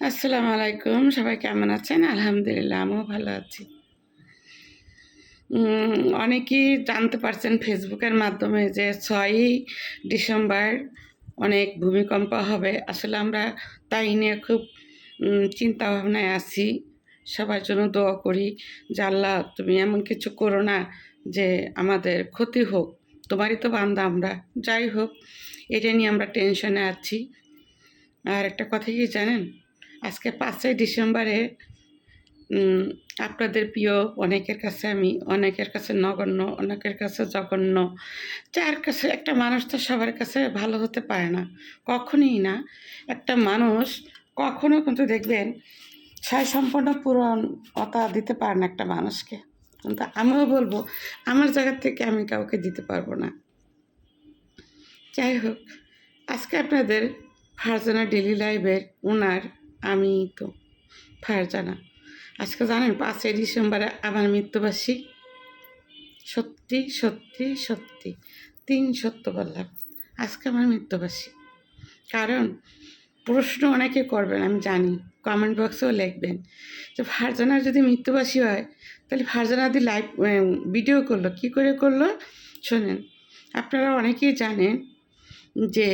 আসসালামু আলাইকুম সবাই কেমন আছেন? আলহামদুলিল্লাহ আমিও ভালো আছি। অনেকেই জানতে পারছেন ফেসবুকের মাধ্যমে যে ছয়ই ডিসেম্বর অনেক ভূমিকম্প হবে। আসলে আমরা তাই নিয়ে খুব উম, চিন্তা ভাবনায় আছি। সবার জন্য দোয়া করি যে আল্লাহ তুমি এমন কিছু করো না যে আমাদের ক্ষতি হোক। তোমারই তো বান্দা আমরা। যাই হোক এটা নিয়ে আমরা টেনশনে আছি। আর একটা কথা কি জানেন? আজকে পাঁচই ডিসেম্বরে আপনাদের প্রিয় অনেকের কাছে আমি, অনেকের কাছে নগণ্য, অনেকের কাছে জঘন্য। যার কাছে, একটা মানুষ তো সবার কাছে ভালো হতে পারে না, কখনই না। একটা মানুষ কখনো কিন্তু দেখবেন ছয় সম্পূর্ণ পূরণতা দিতে পারে না একটা মানুষকে। কিন্তু আমিও বলব, আমার জায়গা থেকে আমি কাউকে দিতে পারব না। যাই হোক, আজকে আপনাদের ফারজানা ডেলি লাইভের ওনার আমি তো ফারজানা আজকে জানেন পাঁচই ডিসেম্বরে আমার মৃত্যুবার্ষিক। সত্যি সত্যি সত্যি। তিন সত্য বললাম, আজকে আমার মৃত্যুবার্ষিক। কারণ প্রশ্ন অনেকে করবেন, আমি জানি কমেন্ট বক্সেও লিখবেন যে ফারজানার যদি মৃত্যুবাসী হয়, তাহলে ফারজানা যদি লাইভ ভিডিও করল, কি করে করল? শোনেন, আপনারা অনেকেই জানেন যে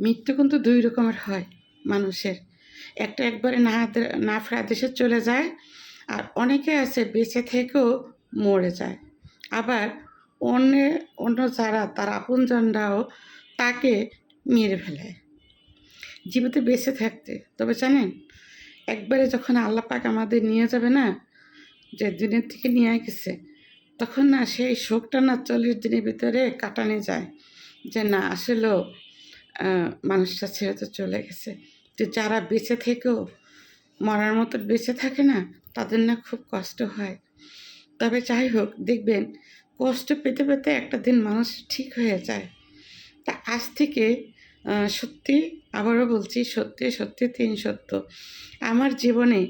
মৃত্যু কিন্তু দুই রকমের হয়, মানুষের। একটা একবারে না না ফেরা দেশে চলে যায় আর অনেকে আছে বেঁচে থেকেও মরে যায়। আবার অন্য অন্য যারা, তার আপনজনরাও তাকে মেরে ফেলে। জীবিত বেঁচে থাকতে। তবে জানেন, একবারে যখন আল্লাহ পাক আমাদের নিয়ে যাবে না, যে দিনের থেকে নিয়ে গেছে, তখন না সেই শোকটা না চল্লিশ দিনের ভিতরে কাটানো যায় যে না, আসলেও মানুষটা ছেড়ে তো চলে গেছে। যে যারা বেঁচে থেকেও, মরার মতো বেঁচে থাকে না, তাদের না খুব কষ্ট হয়। তবে যাই হোক দেখবেন, কষ্ট পেতে পেতে একটা দিন মানুষ ঠিক হয়ে যায়। তা আজ থেকে সত্যি আবারও বলছি, সত্যি সত্যি তিন সত্য। আমার জীবনে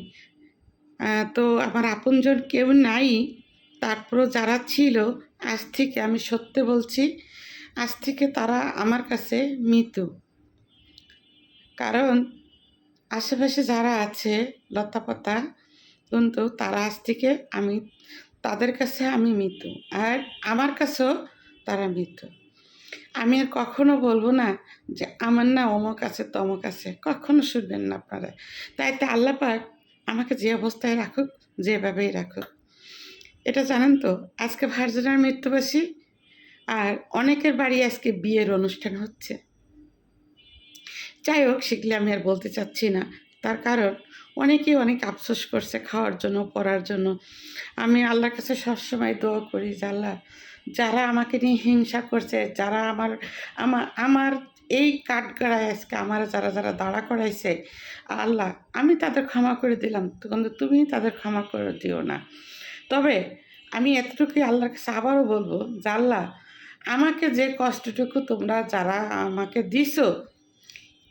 তো আমার আপনজন কেউ নাই, তারপরও যারা ছিল, আজ থেকে আমি সত্যি বলছি, আজ থেকে তারা আমার কাছে মৃত্যু। কারণ আশেপাশে যারা আছে লতাপাতা কিন্তু তারা আজ থেকে আমি, তাদের কাছে আমি মৃত্যু আর আমার কাছেও তারা মৃত্যু আমি আর কখনো বলব না যে আমার না অমুক আছে, তমক আছে। কখনো শুনবেন না আপনারা। তাই তো আল্লাহ পাক আমাকে যে অবস্থায় রাখুক, যেভাবেই রাখুক। এটা জানেন তো, আজকে ভার্জনের মৃত্যুবাসী। আর অনেকের বাড়ি আজকে বিয়ের অনুষ্ঠান হচ্ছে। যাই হোক, সেগুলি আমি আর বলতে চাচ্ছি না। তার কারণ, অনেকেই অনেক আফসোস করছে খাওয়ার জন্য, পড়ার জন্য। আমি আল্লাহর কাছে সবসময় দোয়া করি যে আল্লাহ যারা আমাকে নিয়ে হিংসা করছে, যারা আমার আমার আমার এই কাঠগড়ায় আজকে আমার যারা যারা দাঁড়া করাইছে, আল্লাহ, আমি তাদের ক্ষমা করে দিলাম। কিন্তু তুমি তাদের ক্ষমা করে দিও না। তবে, আমি এতটুকুই আল্লাহর কাছে আবারও বলব যে আল্লাহ আমাকে যে কষ্টটুকু তোমরা যারা আমাকে দিছো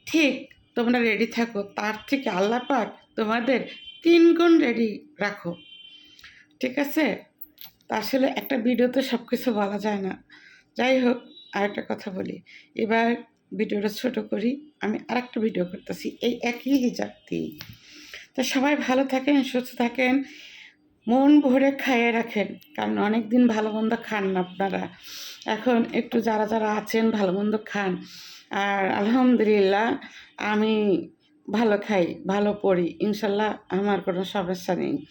ঠিক তোমরা রেডি থাকো, তার থেকে আল্লাহ পাক তোমাদের তিন গুণ রেডি রাখো। ঠিক আছে? তা আসলে একটা ভিডিওতে সব কিছু বলা যায় না। যাই হোক, আরেকটা কথা বলি। এবার ভিডিওটা ছোট করি, আমি আরেকটা ভিডিও করতেছি, এই একই হিজাব দিয়েই তো সবাই ভালো থাকেন, সুস্থ থাকেন। মন ভরে খাইয়ে রাখেন। কারণ অনেক দিন ভালো মন্দ খান না আপনারা। এখন একটু যারা যারা আছেন, ভালো মন্দ খান। আর আলহামদুলিল্লাহ, আমি ভালো খাই, ভালো পড়ি। ইনশাল্লাহ আমার কোনো সমস্যা নেই।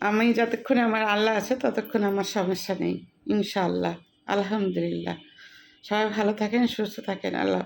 আমি যতক্ষণ আমার আল্লাহ আছে, ততক্ষণ আমার সমস্যা নেই। ইনশাআল্লাহ আলহামদুলিল্লাহ। সবাই ভালো থাকেন, সুস্থ থাকেন। আল্লাহ